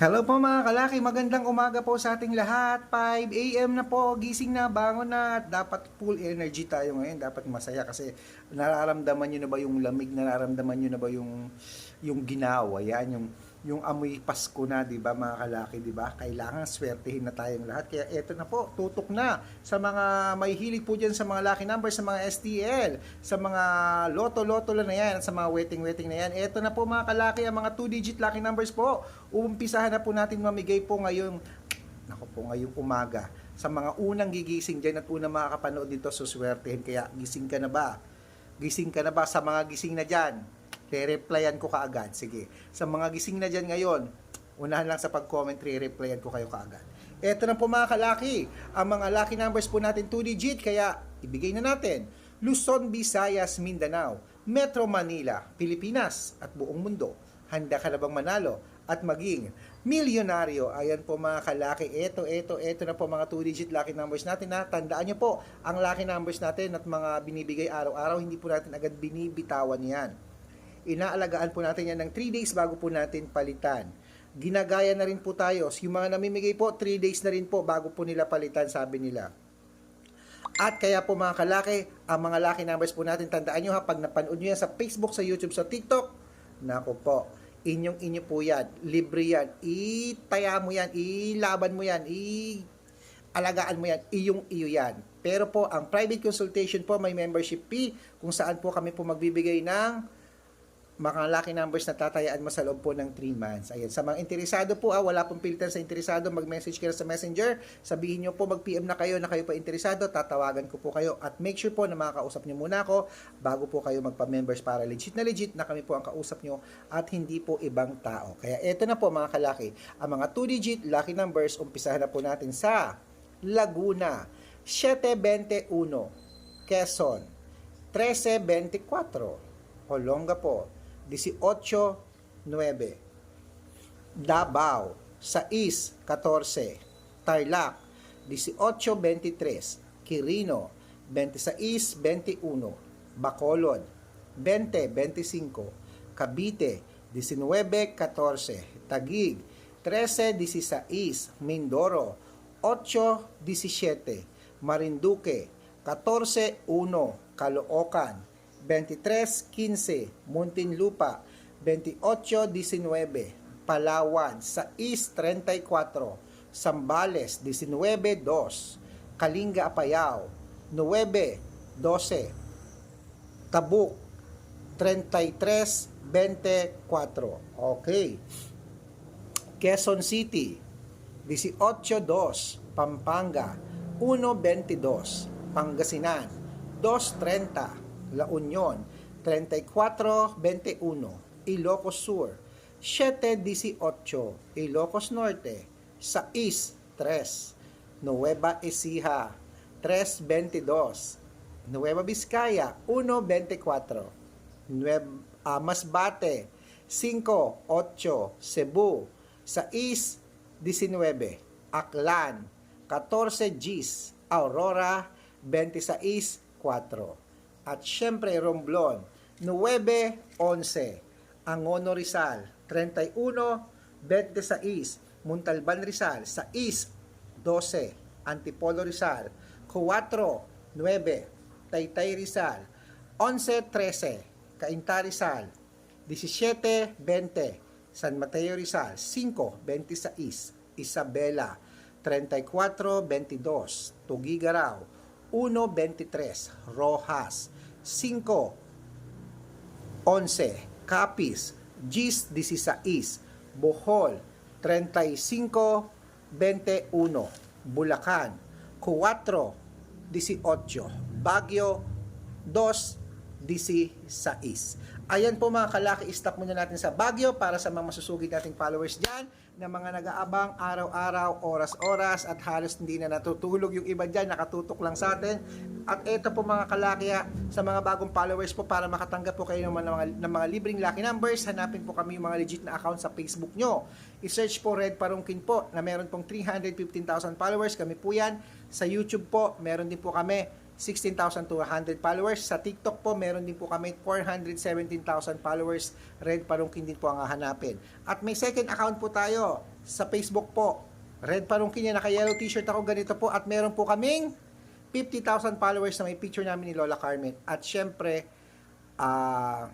Hello po mga kalaki, magandang umaga po sa ating lahat. 5 a.m. na po, gising na, bangon na. Dapat full energy tayo ngayon, dapat masaya kasi nararamdaman nyo na ba yung lamig, nararamdaman nyo na ba yung, yung ginawa, yan, yung, yung amoy Pasko na, di ba mga kalaki, di ba? Kailangan swertehin na tayong lahat. Kaya eto na po, tutok na sa mga may hilig po dyan sa mga lucky numbers, sa mga STL, sa mga loto-loto na yan, sa mga waiting-waiting na yan. Eto na po mga kalaki, ang mga 2-digit lucky numbers po. Umpisahan na po natin mamigay po ngayong, nako po, ngayong umaga. Sa mga unang gigising dyan at unang makakapanood dito, suswertehin. Kaya gising ka na ba? Gising ka na ba sa mga gising na dyan? Re-replyan ko kaagad. Sige. Sa mga gising na dyan ngayon, unahan lang sa pag-comment, re-replyan ko kayo kaagad. Eto na po mga kalaki, ang mga lucky numbers po natin 2 digit, kaya ibigay na natin. Luzon, Visayas, Mindanao, Metro Manila, Pilipinas, at buong mundo. Handa ka na bang manalo at maging milyonaryo? Ayan po mga kalaki, eto, eto, eto na po mga 2 digit lucky numbers natin na tandaan nyo po, ang lucky numbers natin at mga binibigay araw-araw, hindi po natin agad binibitawan yan inaalagaan po natin yan ng 3 days bago po natin palitan. Ginagaya na rin po tayo. Yung mga namimigay po, 3 days na rin po bago po nila palitan, sabi nila. At kaya po mga kalaki, ang mga lucky numbers po natin, tandaan nyo ha, pag napanood nyo yan sa Facebook, sa YouTube, sa TikTok, nako po, inyong inyo po yan, libre yan, itaya mo yan, ilaban mo yan, i alagaan mo yan, iyong iyo yan. Pero po, ang private consultation po, may membership fee, kung saan po kami po magbibigay ng mga lucky numbers na tatayaan mo sa loob po ng 3 months. Ayan. Sa mga interesado po, ah, wala pong filter sa interesado, mag-message kayo sa messenger. Sabihin nyo po, mag-PM na kayo na kayo pa interesado, tatawagan ko po kayo. At make sure po na makakausap nyo muna ako bago po kayo magpa-members para legit na legit na kami po ang kausap nyo at hindi po ibang tao. Kaya eto na po mga kalaki, ang mga 2-digit lucky numbers, umpisahan na po natin sa Laguna, 721, Quezon, 1324, Olongapo, 18.9 Davao 6.14 Tarlac 18.23 Quirino 26.21 Bacolod 20.25 Cavite 19.14 Taguig 13.16 Mindoro 8.17 Marinduque 14.1 Caloocan 23.15 Muntinlupa. 28.19 Palawan. 6.34 Sambales. 19.2 Kalinga Apayao. 9.12 Tabuk. 33.24 Okay. Quezon City. 18.2 Pampanga. 1.22 Pangasinan. 2.30 La Union 34-21 Ilocos Sur 7-18 Ilocos Norte 6-3 Nueva Ecija 3-22 Nueva Vizcaya 1-24 Nueva Masbate 5-8 Cebu 6-19 Aklan 14 Gis Aurora 26-4 at syempre Romblon 9-11 Angono Rizal 31 26 Muntalban Rizal 6 12 Antipolo Rizal 4 9 Taytay Rizal 11 13 Cainta Rizal 17 20 San Mateo Rizal 5 26 Isabela 34 22 Tugigaraw 1.23 Rojas. 5 11 Capiz Gis 16 Bohol. 35 21 Bulacan. 4 18 Baguio. 2 16 Ayan po mga kalaki, stop muna natin sa Baguio para sa mga masusugid nating followers dyan na mga nag-aabang araw-araw, oras-oras at halos hindi na natutulog yung iba dyan, nakatutok lang sa atin. At ito po mga kalaki, ah, sa mga bagong followers po para makatanggap po kayo ng mga, ng mga libreng lucky numbers, hanapin po kami yung mga legit na account sa Facebook nyo. I-search po Red Parungkin po na meron pong 315,000 followers, kami po yan. Sa YouTube po, meron din po kami 16,200 followers. Sa TikTok po, meron din po kami 417,000 followers. Red Parungkin din po ang hahanapin. At may second account po tayo. sa Facebook po. Red Parungkin yan, naka-yellow t-shirt ako, ganito po. At meron po kaming 50,000 followers na may picture namin ni Lola Carmen. At syempre, ah...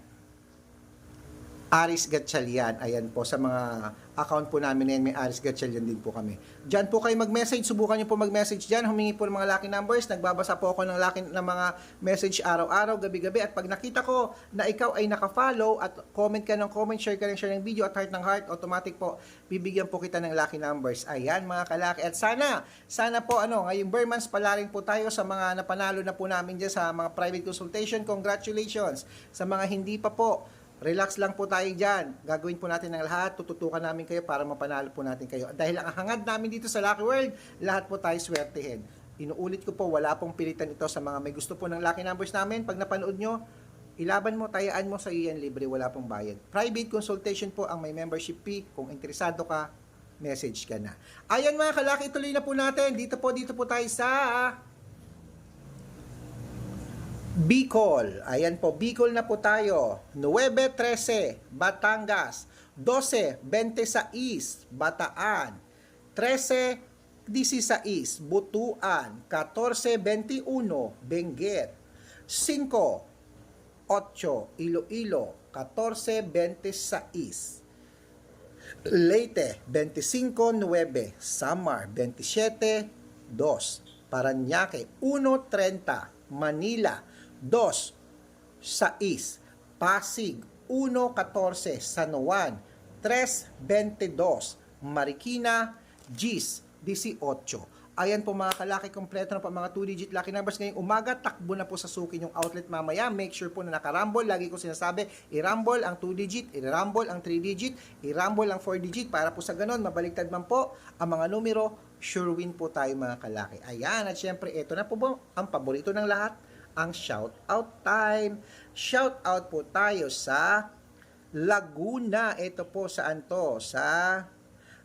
Aris Gatchalian. Ayan po, sa mga account po namin na may Aris Gatchalian din po kami. Diyan po kayo mag-message, subukan nyo po mag-message dyan, humingi po ng mga lucky numbers, nagbabasa po ako ng lucky ng mga message araw-araw, gabi-gabi, at pag nakita ko na ikaw ay naka-follow at comment ka ng comment, share ka ng share ng video at heart ng heart, automatic po, bibigyan po kita ng lucky numbers. Ayan mga kalaki. At sana, sana po ano, ngayong Burmans pala rin po tayo sa mga napanalo na po namin dyan sa mga private consultation. Congratulations! Sa mga hindi pa po, Relax lang po tayo dyan. Gagawin po natin ang lahat. Tututukan namin kayo para mapanalo po natin kayo. Dahil ang hangad namin dito sa Lucky World, lahat po tayo swertehin. Inuulit ko po, wala pong pilitan ito sa mga may gusto po ng lucky numbers namin. Pag napanood nyo, ilaban mo, tayaan mo sa iyan libre, wala pong bayad. Private consultation po ang may membership fee. Kung interesado ka, message ka na. Ayan mga kalaki, tuloy na po natin. Dito po, dito po tayo sa Bicol. Ayan po, Bicol na po tayo. 9.13, Batangas. 12.26, Bataan. 13.16, Butuan. 14.21, Benguet. 5, 8, Iloilo. 14.26. Leyte, 25.9. Samar, 27.2. Paranaque, 1.30. Manila, 2, 6, Pasig, 1.14, San Juan, 3.22, Marikina, Gis, 18. Ayan po mga kalaki, kompleto na po mga 2-digit lucky numbers ngayong umaga. Takbo na po sa sukin yung outlet mamaya. Make sure po na nakarambol. Lagi ko sinasabi, irambol ang 2-digit, irambol ang 3-digit, irambol ang 4-digit para po sa ganon, mabaligtad man po ang mga numero, sure win po tayo mga kalaki. Ayan, at syempre, ito na po po ang paborito ng lahat, ang shout out time. Shout out po tayo sa Laguna. Ito po saan to? Sa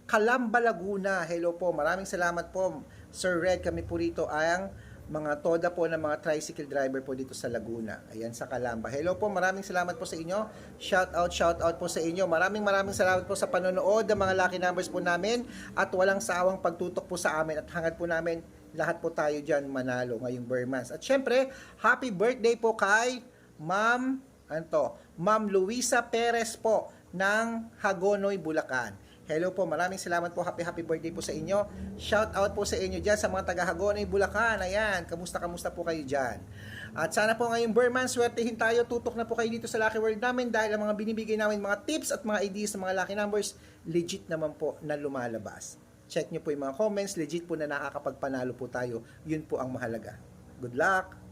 Calamba, Laguna. Hello po. Maraming salamat po. Sir Red, kami po rito ang mga toda po ng mga tricycle driver po dito sa Laguna. Ayan sa Calamba. Hello po, maraming salamat po sa inyo. Shout out, shout out po sa inyo. Maraming maraming salamat po sa panonood ng mga lucky numbers po namin at walang sawang pagtutok po sa amin at hangad po namin lahat po tayo dyan manalo ngayong Burmans. At syempre, happy birthday po kay Ma'am, ano to, Ma'am Luisa Perez po ng Hagonoy, Bulacan. Hello po, maraming salamat po. Happy happy birthday po sa inyo. Shout out po sa inyo dyan sa mga taga Hagonoy, Bulacan. Ayan, kamusta kamusta po kayo dyan. At sana po ngayong Burman, swertehin tayo. Tutok na po kayo dito sa Lucky World namin dahil ang mga binibigay namin mga tips at mga ideas sa mga lucky numbers, legit naman po na lumalabas. Check nyo po yung mga comments, legit po na nakakapagpanalo po tayo. Yun po ang mahalaga. Good luck!